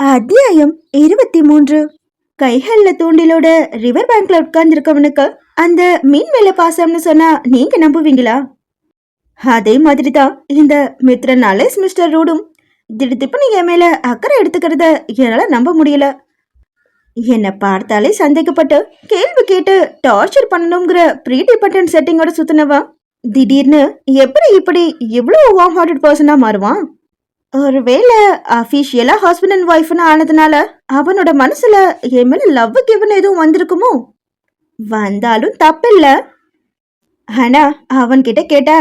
அத்தியாயம் இருபத்தி மூன்று. கைகள்ல தூண்டிலோட ரிவர் பேங்க்ல உட்கார்ந்துருக்கவனுக்கு அந்த மீன் மேல பாசம்னு சொன்னா நீங்க நம்புவீங்களா? அதே மாதிரி தான் இந்த மித்ர நாலேஸ் மிஸ்டர் ரூடும் திடுதிப்புன்னு என் மேல அக்கறை எடுத்துக்கிறத என்னால நம்ப முடியல. என்னை பார்த்தாலே சந்தேகப்பட்டு கேள்வி கேட்டு டார்ச்சர் பண்ணணுங்கிற ப்ரீ டிபெண்டன்ட் செட்டிங்கோட சுத்தினவன் திடீர்னு எப்படி இப்படி இவ்வளோ வார்ம் ஹார்ட்டட் பர்சனாக மாறுவான்? ஒருவேளை அஃபீஷியலா ஹஸ்பண்ட் அண்ட் ஒய்ஃப்னு ஆனதுனால அவனோட மனசுல என் மேல லவ் கிவன் எதுவும் வந்திருக்குமோ? வந்தாலும் தப்பில்ல. ஆனா அவன்கிட்ட கேட்டா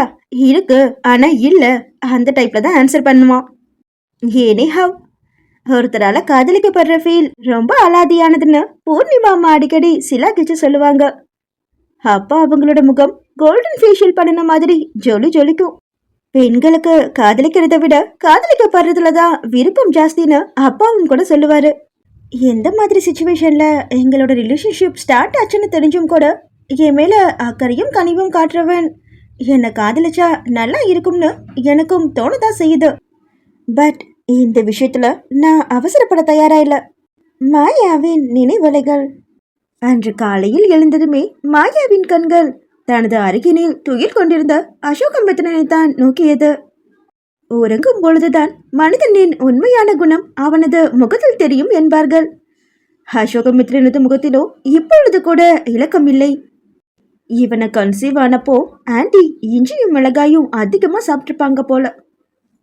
இருக்கு ஆனா இல்ல அந்த டைப்ல தான் ஆன்சர் பண்ணுவான். ஏனே ஹவ் ஒருத்தரால காதலிக்கப்படுற ஃபீல் ரொம்ப அலாதியானதுன்னு பூர்ணிமா அம்மா அடிக்கடி சிலா கிச்சு சொல்லுவாங்க. அப்பா அவங்களோட முகம் கோல்டன் ஃபேஷியல் பண்ணின மாதிரி ஜொலி ஜொலிக்கும். பெண்களுக்கு காதலிக்கிறத விட காதலிக்கப்படுறதுல தான் விருப்பம் ஜாஸ்தின்னு அப்பாவும் கூட சொல்லுவாரு. எந்த மாதிரி சுச்சுவேஷன்ல எங்களோட ரிலேஷன்ஷிப் ஸ்டார்ட் ஆச்சுன்னு தெரிஞ்சும் கூட என் மேல அக்கறையும் கனிவும் காட்டுறவன் என்னை காதலிச்சா நல்லா இருக்கும்னு எனக்கும் தோணுதான் செய்யுது. பட் இந்த விஷயத்துல நான் அவசரப்பட தயாரா இல்ல. மாயாவின் நினைவலைகள். அன்று காலையில் எழுந்ததுமே மாயாவின் கண்கள் தனது அருகினில் துயில் கொண்டிருந்த அசோகமித்திரனை தான் நோக்கியது. உறங்கும் பொழுதுதான் மனிதனின் உண்மையான குணம் அவனது முகத்தில் தெரியும் என்பார்கள். அசோகமித்ரனது முகத்திலோ இப்பொழுது கூட இலக்கம் இல்லை இவனை கன்சீவ் ஆனப்போ ஆண்டி இஞ்சியும் மிளகாயும் அதிகமாக சாப்பிட்ருப்பாங்க போல.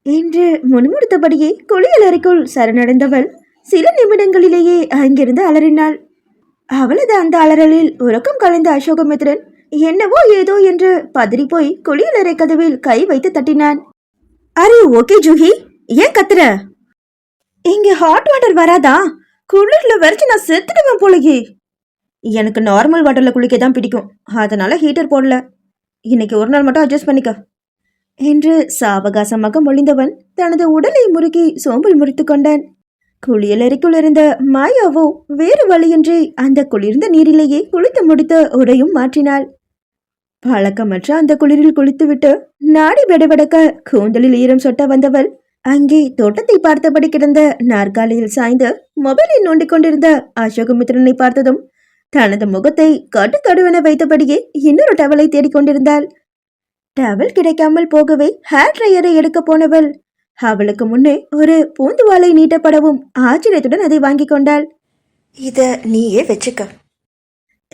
என்று முணுமுணுத்தபடியே குளியல் அறைக்குள் சரணடைந்தவள் சில நிமிடங்களிலேயே அங்கிருந்து அலறினாள். அவளது அந்த அலறலில் உறக்கம் கலைந்த அசோகமித்ரன் என்னவோ ஏதோ என்று பதறி போய் குளியலறை கதவில் கை வைத்து தட்டினான். அரே ஓகே ஜூஹி. ஏன் கத்துற? இங்க ஹாட் வாட்டர் வராதா? குளிர்ல வரைச்சு நான் செத்துடுவேன் போலயே. எனக்கு நார்மல் வாட்டர்ல குளிக்க தான் பிடிக்கும். அதனால ஹீட்டர் போடல. இன்னைக்கு ஒரு நாள் மட்டும் அட்ஜஸ்ட் பண்ணிக்க. என்று சாவகாசமாக மொழிந்தவன் தனது உடலை முறுக்கி சோம்பல் முறித்து கொண்டான். குளியலறைக்குள் இருந்த மாயாவோ வேறு வழியின்றி அந்த குளிர்ந்த நீரிலேயே குளித்து முடித்து உடையும் மாற்றினாள். பழக்கமற்ற அந்த குளிரில் குளித்துவிட்டு நாடி விடவிடக்க கூந்தலில் ஈரம் சொட்ட வந்தவள். அங்கே தோட்டத்தை பார்த்தபடி கிடந்த நாற்காலியில் சாய்ந்து மொபைலை நோண்டிக் கொண்டிருந்த அசோகமித்ரனை பார்த்ததும் தனது முகத்தை கட்டு கடுவென வைத்தபடியே இன்னொரு டவலை தேடிக்கொண்டிருந்தாள் டவல் கிடைக்காமல் போகவே ஹேர் ட்ரையரை எடுக்க போனவள். அவளுக்கு முன்னே ஒரு பூந்துவாலை நீட்டப்படவும் ஆச்சரியத்துடன் அதை வாங்கி கொண்டாள். இத நீயே வச்சுக்க.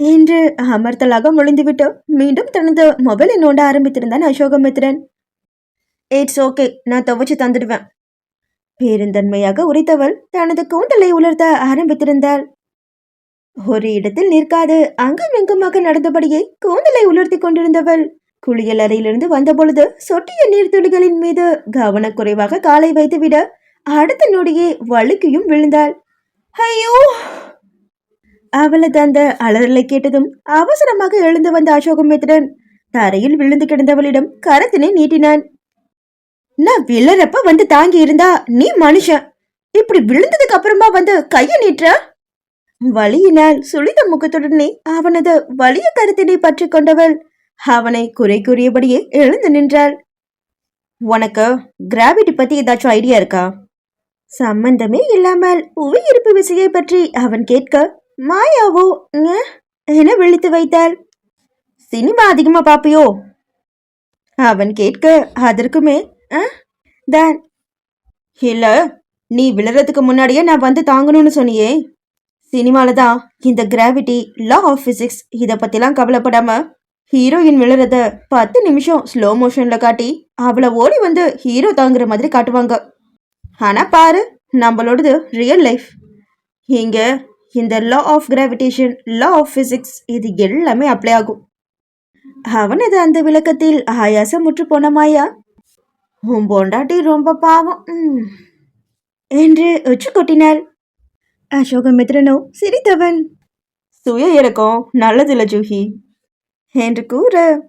என்று அமர்த்தலாக முழிந்துவிட்டு மீண்டும் தனது மொபைலை நோண்ட ஆரம்பித்திருந்தான் அசோகமித்ரன். இட்ஸ் ஓகே நான் துவைச்சு தந்துடுவேன். பேருந்தன்மையாக உரைத்தவள் தனது கூந்தலை உலர்த்த ஆரம்பித்திருந்தாள். ஒரு இடத்தில் நிற்காது அங்கும் இங்குமாக நடந்தபடியே கூந்தலை உலர்த்தி கொண்டிருந்தவள். குளியல் அறையிலிருந்து வந்தபொழுது சொட்டிய நீர்த்துளிகளின் மீது கவனக்குறைவாக காலை வைத்துவிட அடுத்த நொடியே வழுக்கியும் விழுந்தாள். ஐயோ! அவளது அந்த அலறலை கேட்டதும் அவசரமாக எழுந்து வந்த அசோகமித்ரன் தரையில் விழுந்து கிடந்தவளிடம் கரத்தினை நீட்டினான். நான் விழறப்ப வந்து தாங்கி இருந்தா நீ மனுஷன். இப்படி விழுந்ததுக்கு அப்புறமா வந்து கைய நீட்டுற? வலியினால் சுளித முகத்துடனே அவனது வலிய கருத்தினை பற்றி கொண்டவள் அவனை குறை கூறியபடியே எழுந்து நின்றாள். உனக்கு கிராவிட்டி பத்தி ஏதாச்சும் ஐடியா இருக்கா? சம்பந்தமே இல்லாமல் புவியீர்ப்பு விசையை பற்றி அவன் கேட்க மாயாவோ? என விழித்து வைத்தாள். சினிமா அதிகமா பாப்பியோ? அவன் கேட்க அதற்குமே. தான். இல்ல நீ விழுறதுக்கு முன்னாடியே நான் வந்து தாங்கணும்னு சொன்னியே. சினிமால தான். இந்த கிராவிட்டி லா ஆஃப் பிசிக்ஸ் இதை பத்திலாம் கவலைப்படாம ஹீரோயின் விழுறத பத்து நிமிஷம் ஸ்லோ மோஷன்ல காட்டி அவளை ஓடி வந்து ஹீரோ தாங்குற மாதிரி காட்டுவாங்க. ஆனா பாரு நம்மளோடது ரியல் லைஃப் இங்க இந்த law of gravitation law of physics இது எல்லாமே அப்ளை ஆகும். அவனது அந்த விளக்கத்தில் ஆயாசம் முற்று போன மாயா? உன் பொண்டாட்டி ரொம்ப பாவம். ம்." என்று உச்சு கொட்டினாள் அசோகமித்ரனோ சிரித்தவன். சுய இறக்கம். நல்லதில்ல ஜூஹி என்று கூற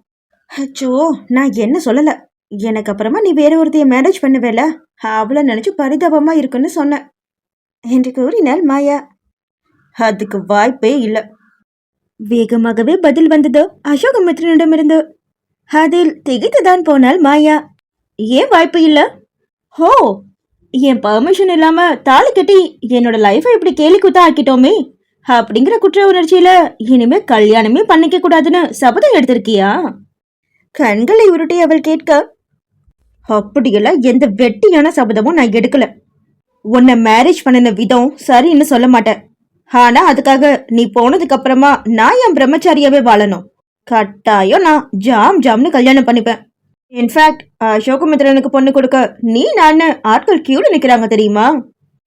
அச்சோ நான் என்ன சொல்லல? எனக்கு அப்புறமா நீ வேற ஒருத்தைய மேரேஜ் பண்ணுவேல? அவளை நினைச்சு பரிதாபமா இருக்குன்னு சொன்னேன் என்று கூறினாள் மாயா. அதுக்கு வாய்ப்பே இல்லை. வேகமாகவே பதில் வந்ததோ. அசோகமித்ரனிடமிருந்து அதில் திகைத்துதான் போனால் மாயா. ஏன் வாய்ப்பு இல்லை? ஹோ என் பர்மிஷன் இல்லாம தாலி கட்டி என்னோட லைஃபை இப்படி கேலி குத்தா ஆக்கிட்டோமே. அப்படிங்கிற குற்ற உணர்ச்சியில இனிமே கல்யாணமே பண்ணிக்க கூடாதுன்னு சபதம் எடுத்திருக்கியா? கண்களை உருட்டி அவள் கேட்க அப்படியெல்லாம் எந்த வெட்டியான சபதமும் நான் எடுக்கல. உன்னை மேரேஜ் பண்ணின விதம் சரின்னு சொல்ல மாட்டேன். ஆனா அதுக்காக நீ போனதுக்கு அப்புறமா நான் என் பிரம்மச்சாரியாவே வாழணும். கட்டாயம் நான் ஜாம் ஜாம்னு கல்யாணம் பண்ணிப்பேன். இன்ஃபேக்ட் அசோகமித்ரனுக்கு பொண்ணு கொடுக்க நீ நான் ஆட்கள் கியூல நிக்கிறாங்க தெரியுமா?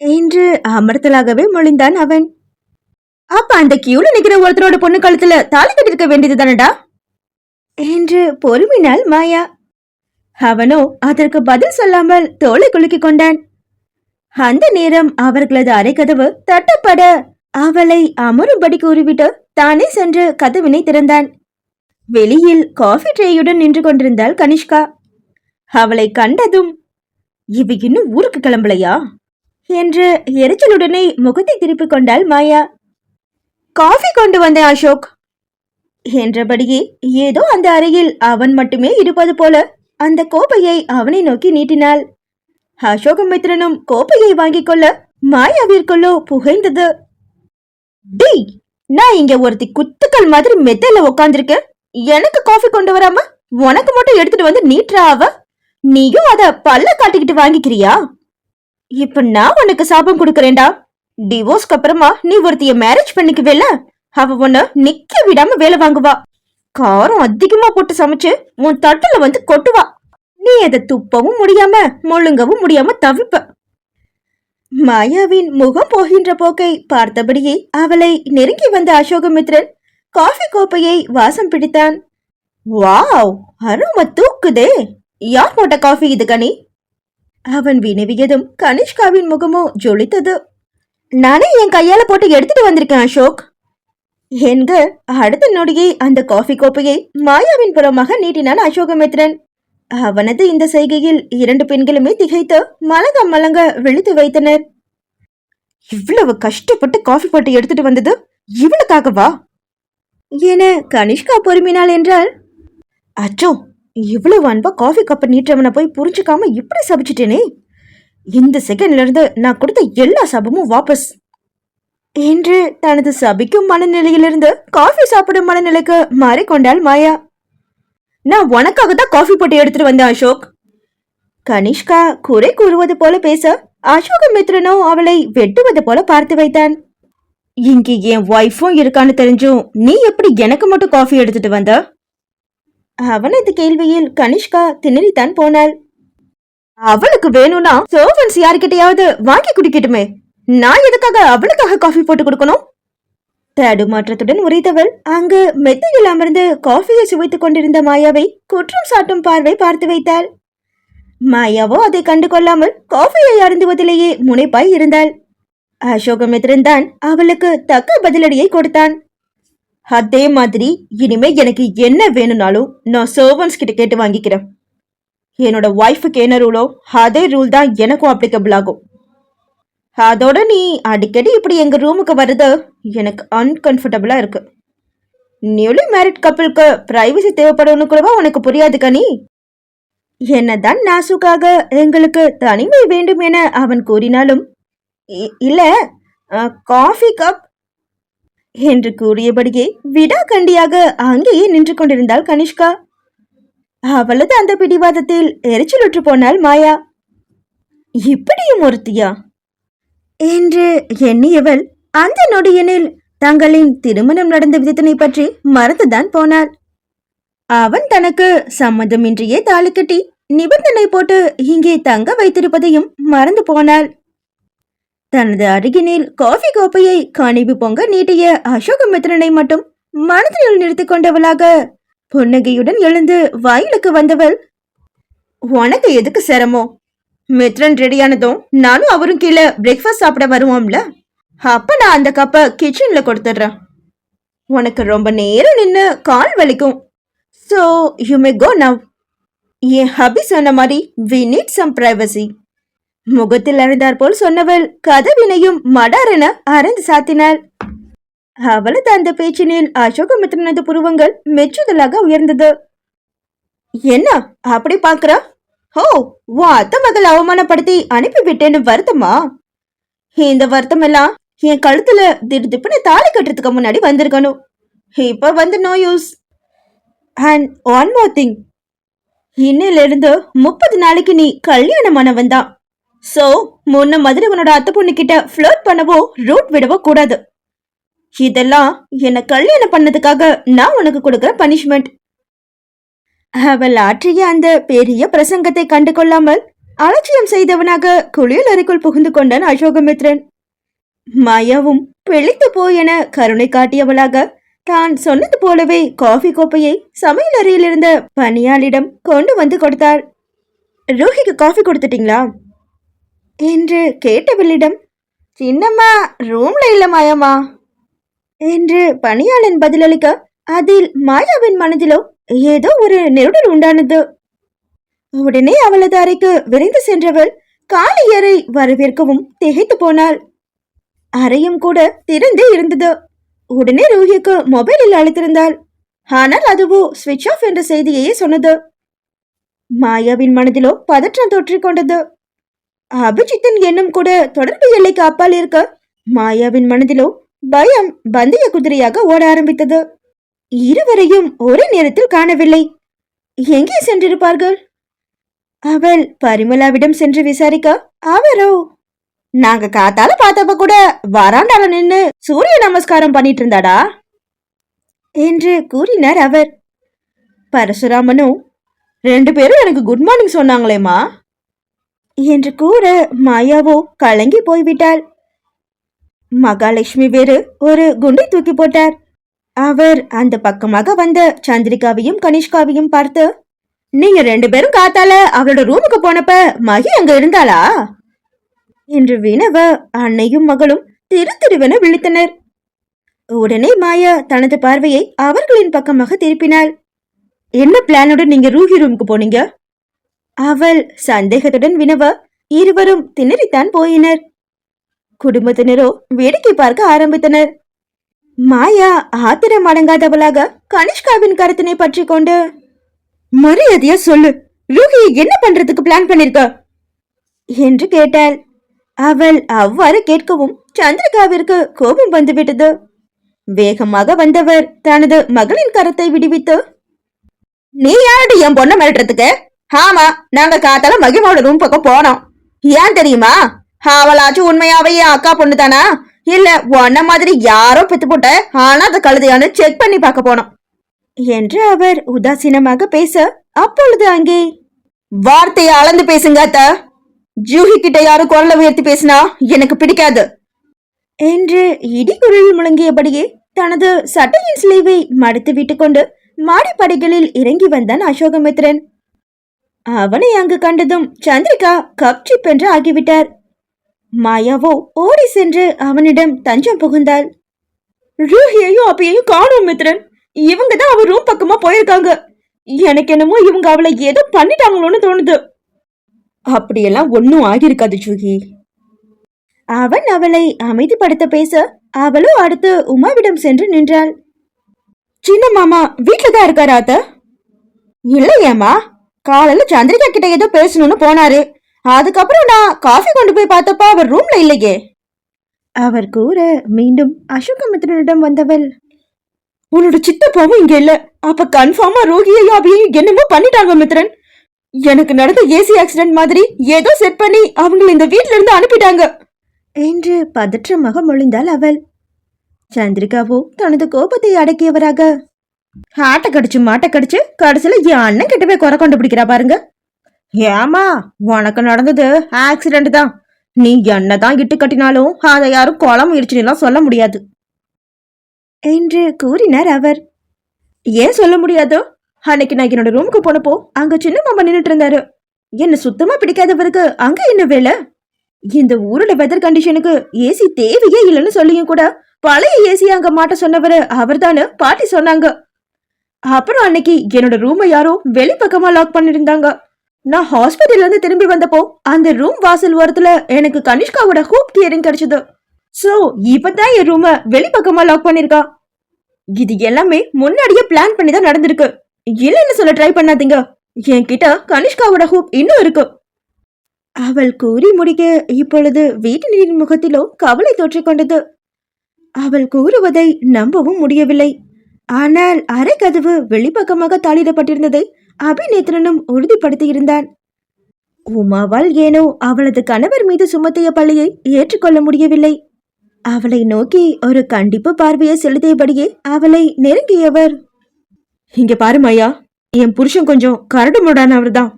என்று அமர்த்தலாகவே மொழிந்தான் அவன். அப்ப அந்த கியூல நிக்கிற ஒருத்தரோட பொண்ணு கழுத்துல தாலி கட்டிருக்க வேண்டியது தானடா? என்று பொறுமினாள் மாயா. அவனோ அதற்கு பதில் சொல்லாமல் தோலை குலுக்கிக் கொண்டான். அந்த நேரம் அவர்களது அரைக்கதவு தட்டப்பட அவளை அமரும்படி கூறிவிட்டு தானே சென்று கதவினை திறந்தான். வெளியில் காஃபி ட்ரேயுடன் நின்று கொண்டிருந்தாள் கனிஷ்கா. அவளை கண்டதும் இவ இன்னும் ஊருக்கு கிளம்பலையா? என்று எரிச்சலுடனே முகத்தை திருப்பிக் கொண்டாள் மாயா. காஃபி கொண்டு வந்தேன் அசோக். என்றபடியே ஏதோ அந்த அறையில் அவன் மட்டுமே இருப்பது போல அந்த கோப்பையை அவனை நோக்கி நீட்டினாள். அசோகமித்ரனும் கோப்பையை வாங்கிக் கொள்ள மாயாவிற்குள்ளோ புகைந்தது. டேய் நான் இங்க ஒருத்தி குத்துக்கள் மாதிரி மெத்தையில உக்காந்துருக்கேன் எனக்கு காஃபி கொண்டு வராம உனக்கு மட்டும் எடுத்துட்டு வந்து நீட்டுறா ஆவ நீயும் அத பல்ல காட்டிக்கிட்டு வாங்கிக்கிறியா? இப்ப நான் உனக்கு சாபம் கொடுக்கறேன்டா. டிவோர்ஸ்க்கு அப்புறமா நீ ஒருத்திய மேரேஜ் பண்ணிக்கவேல அவ உன்னை நிக்க விடாம வேலை வாங்குவா. காரம் அதிகமா போட்டு சமைச்சு உன் தட்டுல வந்து கொட்டுவா. நீ அதை துப்பவும் முடியாம முழுங்கவும் முடியாம தவிப்ப. மாயாவின் முகம் போகின்ற போக்கை பார்த்தபடியே அவளை நெருங்கி வந்த அசோகமித்ரன் காஃபி கோப்பையை வாசம் பிடித்தான். வாவ்! அரும தூக்குதே! யார் போட்ட காஃபி இது கனி? அவன் வினவியதும் கனிஷ்காவின் முகமோ ஜொலித்தது. நானே என் கையால போட்டு எடுத்துட்டு வந்திருக்கேன் அசோக். என்க அடுத்த நொடியே அந்த காஃபி கோப்பையை மாயாவின் புறமாக நீட்டினான் அசோகமித்ரன். அவனது இந்த செய்கையில் இரண்டு பெண்களுமே திகைத்து மலங்க மலங்க விழித்து வைத்தனர். இவ்வளவு கஷ்டப்பட்டு காஃபி போட்டு எடுத்துட்டு வந்தது இவளுக்காகவா? என கனிஷ்கா பொறுமினாள் என்றால் அச்சோ இவ்வளவு அன்பா காஃபி கப்பை நீட்டவனை போய் புரிஞ்சுக்காம இப்படி சபிச்சிட்டேனே. இந்த செகண்ட்ல இருந்து நான் கொடுத்த எல்லா சபமும் வாபஸ். என்று தனது சபிக்கும் மனநிலையிலிருந்து காஃபி சாப்பிடும் மனநிலைக்கு மாறிக்கொண்டாள் மாயா. நான் உனக்காக தான் காஃபி போட்டு எடுத்துட்டு வந்தேன் அசோக். கனிஷ்கா குறை கூறுவது போல பேச மித்ரனும் அவளை வெட்டுவது போல பார்த்து வைத்தான். இங்க என் ஒய்ஃபும் இருக்கான்னு தெரிஞ்சும் நீ எப்படி எனக்கு மட்டும் காஃபி எடுத்துட்டு வந்த? அவனது கேள்வியில் கனிஷ்கா திணறித்தான் போனாள். அவளுக்கு வேணும்னா சர்வன்ஸ் யாருக்கிட்டையாவது வாங்கி குடிக்கட்டுமே. நான் எதுக்காக அவளுக்காக காஃபி போட்டு கொடுக்கணும்? தடுமாற்றத்துடன் உரைத்தவள் அங்கு மெத்தையில் அமர்ந்து காஃபியை சுவைத்துக் கொண்டிருந்த மாயாவை குற்றம் சாட்டும் பார்வை பார்த்து வைத்தாள். மாயாவோ அதை கண்டு கொள்ளாமல் காஃபியை அருந்துவதிலேயே முனைப்பாய் இருந்தாள். அசோகமித்ரன் தான் அவளுக்கு தக்க பதிலடியை கொடுத்தான். அதே மாதிரி இனிமே எனக்கு என்ன வேணும்னாலும் நான் சர்வன்ஸ் கிட்ட கேட்டு வாங்கிக்கிறேன். என்னோட ஒய்ஃபுக்கு என்ன ரூலோ அதே ரூல் தான் எனக்கும் அப்ளிகபிள் ஆகும். அதோட நீ அடிக்கடி இப்படி எங்கள் ரூமுக்கு வருது எனக்கு அன்கம்ஃபர்டபுளாக இருக்கு. நியூலி மேரிட் கப்பிளுக்கு ப்ரைவசி தேவைப்படும்னு கூடவா உனக்கு புரியாது கனி? என்னதான் நாசுக்காக எங்களுக்கு தனிமை வேண்டும் என அவன் கூறினாலும் "இ- காஃபி கப் என்று கூறியபடியே விடாக்கண்டியாக அங்கேயே நின்று கொண்டிருந்தாள் கனிஷ்கா. அவளது அந்த பிடிவாதத்தில் எரிச்சலுற்று போனாள் மாயா. இப்படியும் ஒருத்தியா? என்று எண்ணியவள் அந்த நொடியனில் தங்களின் திருமணம் நடந்த விதத்தினை பற்றி மறந்துதான் போனாள். அவன் தனக்கு சம்மதமின்றியே தாலி கட்டி நிபந்தனை போட்டு இங்கே தங்க வைத்திருப்பதையும் மறந்து போனாள். தனது அருகினில் காஃபி கோப்பையை கனிவு பொங்க நீட்டிய அசோகமித்ரனை மட்டும் மனதில் நிறுத்திக் கொண்டவளாக புன்னகையுடன் எழுந்து வாயிலுக்கு வந்தவள் உனக்கு எதுக்கு சிரமம்? மித்ரன் ரெடியானதும் நானும் அவரும் கீழே பிரேக்ஃபாஸ்ட் சாப்பிட வருவோம்ல? அப்ப நான் அந்த கப்பை கிச்சன்ல கொடுத்துட்றேன். உனக்கு ரொம்ப நேரம் நின்று கால் வலிக்கும். So you may go now N hubby சொன்ன மாதிரி வி நீட் சம் பிரைவசி முகத்தில் அறிந்தார் போல் சொன்னவள் கதவினையும் மடாரென அறந்து சாத்தினாள். அவளது அந்த பேச்சினில் அசோகமித்ரனது புருவங்கள் மெச்சுதலாக உயர்ந்தது. என்ன அப்படி பாக்குறா ஓ உன் அத்தை மகள் அவமானப்படுத்தி அனுப்பிவிட்டேன்னு வருத்தமா? இந்த வருத்தம் எல்லாம் என் கழுத்துல திடுதிப்புன்னு தாலி கட்டுறதுக்கு முன்னாடி வந்திருக்கணும். இப்ப வந்து no use and one more thing இன்னிலிருந்து முப்பது நாளைக்கு நீ கல்யாணமானவன் தான். ஸோ முன்ன மாதிரி உன்னோட அத்தை பொண்ணு கிட்ட ஃப்ளோட் பண்ணவோ ரூட் விடவோ கூடாது. இதெல்லாம் என்னை கல்யாணம் பண்ணதுக்காக நான் உனக்கு கொடுக்குற பனிஷ்மெண்ட் அவள் ஆற்றிய அந்த பெரிய பிரசங்கத்தை கண்டு கொள்ளாமல் அலட்சியம் செய்தவனாக குளியல் அறைக்குள் புகுந்து கொண்டான் அசோகமித்ரன். மாயாவும் பிழைத்து போய் என கருணை காட்டியவளாக தான் சொன்னது போலவே காஃபி கோப்பையை சமையல் அறையில் இருந்த பணியாளிடம் கொண்டு வந்து கொடுத்தாள். ரோஹிக்கு காஃபி கொடுத்துட்டீங்களா? என்று கேட்டவளிடம் சின்னம்மா ரூம்ல இல்ல மாயம்மா என்று பணியாளன் பதிலளிக்க அதில் மாயாவின் மனதிலோ ஏதோ ஒரு நெருடல் உண்டானது. உடனே அவளது அறைக்கு விரைந்து சென்றவள் காலை அறை வரவேற்கவும் திகைத்து போனாள். அறையும் கூட திறந்தே இருந்தது. உடனே ரோஹிக்கு மொபைலில் அழைத்திருந்தாள். ஆனால் அதுவோ ஸ்விட்ச் ஆஃப் என்ற செய்தியையே சொன்னது. மாயாவின் மனதிலோ பதற்றம் தொற்றிக் கொண்டது. அபிஜித்தின் எண்ணம் கூட தொடர்பு எல்லைக்கு அப்பால் இருக்க மாயாவின் மனதிலோ பயம் பந்தய குதிரையாக ஓட ஆரம்பித்தது. இருவரையும் ஒரே நேரத்தில் காணவில்லை. எங்கே சென்றிருப்பார்கள்? அவள் பரிமலாவிடம் சென்று விசாரிக்க அவரோ? நாங்க காத்தால பார்த்தப்ப கூட வராண்டால நின்னு சூரிய நமஸ்காரம் பண்ணிட்டு இருந்தாடா என்று கூறினார் அவர். பரசுராமனும் ரெண்டு பேரும் எனக்கு குட் மார்னிங் சொன்னாங்களேம்மா. என்று கூற மாயாவோ கலங்கி போய்விட்டாள். மகாலட்சுமி வேறு ஒரு குண்டை தூக்கி போட்டார். அவர் அந்த பக்கமாக வந்த சந்திரிகாவையும் கனிஷ்காவையும் பார்த்து நீங்க ரெண்டு பேரும் காத்தால அவளோட ரூமுக்கு போனப்ப மகி அங்க இருந்தாளா? என்று வினவ அன்னையும் மகளும் திரு திருவென விழித்தனர். உடனே மாயா தனது பார்வையை அவர்களின் பக்கமாக திருப்பினாள். என்ன பிளானுடன் நீங்க ரூஹி ரூமுக்கு போனீங்க? அவள் சந்தேகத்துடன் வினவ இருவரும் திணறித்தான் போயினர். குடும்பத்தினரோ வேடிக்கை பார்க்க ஆரம்பித்தனர். மாயா ஆத்திரம் அடங்காதவளாக கனிஷ்காவின் கருத்தினை பற்றி கொண்டு மரியாதையா சொல்லு. ரூஹியை என்ன பண்றதுக்கு பிளான் பண்ணிருக்க? என்று கேட்டாள். அவள் அவ்வாறு கேட்கவும் சந்திரிகாவிற்கு கோபம் வந்துவிட்டது. வேகமாக வந்தவர் தனது மகளின் கரத்தை விடுவித்து நீ யாரடி என் பொண்ணை மிரட்டுறதுக்கு? ஆமா நாங்க காத்தால மகிமாவோட ரூம் பக்கம் போனோம். ஏன் தெரியுமா? அவளாச்சும் உண்மையாவே என் அக்கா பொண்ணு தானா இல்ல உன்ன மாதிரி யாரோ பெத்து போட்ட ஆனா அது கழுதையான்னு செக் பண்ணி பார்க்க போனோம். என்று அவர் உதாசீனமாக பேச அப்பொழுது அங்கே வார்த்தையை அளந்து பேசுங்க அத்தா. ஜூஹி கிட்ட யாரும் குரலை உயர்த்தி பேசினா எனக்கு பிடிக்காது. என்று இடிகுரல் முழங்கியபடியே தனது சட்டையின் ஸ்லீவை மடித்து விட்டுக்கொண்டு மாடிப்படைகளில் இறங்கி வந்தான் அசோகமித்ரன். அவனை அங்கு கண்டதும் சந்திரிகா கப்சிப் என்று ஆகிவிட்டார். மாயாவோ ஓடி சென்று அவனிடம் தஞ்சம் புகுந்தாள். ரூஹியையும் அப்பையையும் காணோம் மித்ரன். இவங்க தான் அவ ரூம் பக்கமா போயிருக்காங்க. எனக்கு என்னமோ இவங்க அவளை ஏதோ பண்ணிட்டாங்களோன்னு தோணுது. அப்படியெல்லாம் ஒன்னும் ஆகியிருக்காது ஜூஹி. அவன் அவளை அமைதிப்படுத்த பேச அவளும் அடுத்து உமாவிடம் சென்று நின்றாள். சின்ன மாமா வீட்ல தான் இருக்காரா அத்த? இல்லையேம்மா. காலையில சந்திரிகா கிட்ட ஏதோ பேசணும்னு போனாரு. அதுக்கப்புறம் நான் காஃபி கொண்டு போய் பார்த்தப்ப அவர் ரூம்ல இல்லையே. அவர் கூற மீண்டும் அசோகமித்ரனிடம் வந்தவள் உன்னோட சித்தப்பாவும் இங்க இல்ல. அப்ப கன்ஃபார்மா ரோகியையும் அவையும் என்னமோ பண்ணிட்டாங்க மித்ரன் எனக்கு நடந்த ஏசி ஆக்சிடென்ட் மாதிரி ஏதோ செட் பண்ணி அவங்களை இந்த வீட்ல இருந்து அனுப்பிட்டாங்க. என்று பதற்றமாக மொழிந்தாள் அவள். சந்திரிகாவோ தனது கோபத்தை அடக்கியவராக ஆட்டை கடிச்சு மாட்டை கடிச்சு கடைசியில என் அண்ணன் கிட்ட போய் குறை கண்டுபிடிக்கிறா பாருங்க. ஏமா உனக்கு நடந்தது ஆக்சிடென்ட் தான். நீ என்னதான் இட்டு கட்டினாலும் அதை யாரும் குளம் இடிச்சுலாம் சொல்ல முடியாது. என்று கூறினார் அவர். ஏன் சொல்ல முடியாதோ? அன்னைக்கு நான் என்னோட ரூமுக்கு போனப்போ அங்க சின்ன மாமா நின்றுட்டு இருந்தாரு. என்ன சுத்தமா பிடிக்காதவருக்கு அங்க என்ன வேலை? இந்த ஊரோட வெதர் கண்டிஷனுக்கு ஏசி தேவையே இல்லைன்னு சொல்லியும் கூட பழைய ஏசி அங்க மாட்ட சொன்னவரு அவர்தானு பாட்டி சொன்னாங்க. அப்புறம் அன்னைக்கு என்னோட ரூமை யாரோ வெளிப்பக்கமா லாக் பண்ணிருந்தாங்க. நான் ஹாஸ்பிட்டல்ல இருந்து திரும்பி வந்தப்போ அந்த ரூம் வாசல் ஓரத்துல எனக்கு கனிஷ்காவோட ஹூப் கியரிங் கிடைச்சது. சோ இப்பதான் என் ரூம வெளிப்பக்கமா லாக் பண்ணிருக்கா. இது எல்லாமே முன்னாடியே பிளான் பண்ணி தான் நடந்திருக்கு. இல்லைன்னு சொல்ல ட்ரை பண்ணாதீங்க. என்கிட்ட கனிஷ்காவோட ஹூப் இன்னும் இருக்கு. அவள் கூறி முடிக்க இப்பொழுது வீட்டினரின் முகத்திலோ கவலை தோற்றிக் கொண்டது. அவள் கூறுவதை நம்பவும் முடியவில்லை. ஆனால் அரை கதவு வெளிப்பக்கமாக தாளிடப்பட்டிருந்ததை அபிநேத்திரனும் உறுதிப்படுத்தியிருந்தான். உமாவால் ஏனோ அவளது கணவர் மீது சுமத்திய பழியை ஏற்றுக்கொள்ள முடியவில்லை. அவளை நோக்கி ஒரு கண்டிப்பு பார்வையை செலுத்தியபடியே அவளை நெருங்கியவர். இங்க மையா என் புருஷன் கொஞ்சம் கரடுமுடானவர் தான்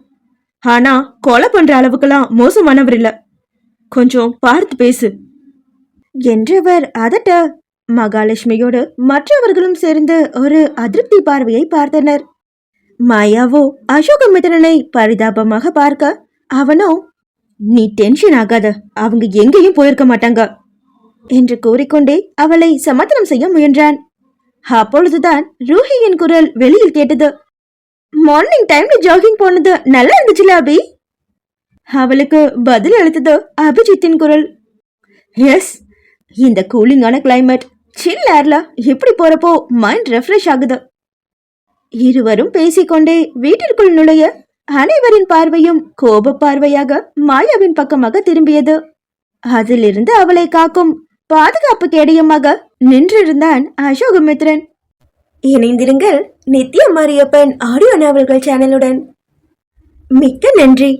ஆனா கொலை பண்ற அளவுக்கெல்லாம் மோசமானவர் இல்ல. கொஞ்சம் பார்த்து பேசு. என்றவர் அதட்ட மகாலட்சுமியோடு மற்றவர்களும் சேர்ந்து ஒரு அதிருப்தி பார்வையை பார்த்தனர். மாயாவோ அசோகமித்திரனை பரிதாபமாக பார்க்க அவனோ நீ டென்ஷன் ஆகாத. அவங்க எங்கேயும் போயிருக்க மாட்டாங்க. என்று கூறிக்கொண்டே அவளை சமாதானம் செய்ய முயன்றான். அப்பொழுதுதான் ரூஹியின் குரல் வெளியில் கேட்டது. மார்னிங் டைம்ல ஜாகிங் போனது நல்லா இருந்துச்சுல அபி? அவளுக்கு பதில் அளித்தது அபிஜித்தின் குரல். எஸ் இந்த கூலிங்கான கிளைமேட் சில் ஏர்ல இப்படி போறப்போ மைண்ட் ரெஃப்ரெஷ் ஆகுது. இருவரும் பேசிக்கொண்டே வீட்டிற்குள் நுழைய அனைவரின் பார்வையும் கோப பார்வையாக மாயாவின் பக்கமாக திரும்பியது. அதிலிருந்து அவளை காக்கும் பாதுகாப்பு கேடயமாக நின்றிருந்தான் அசோகமித்ரன். இணைந்திருங்கள் நித்ய மாரியப்பன் ஆடியோ நாவல்கள் சேனலுடன். மிக்க நன்றி.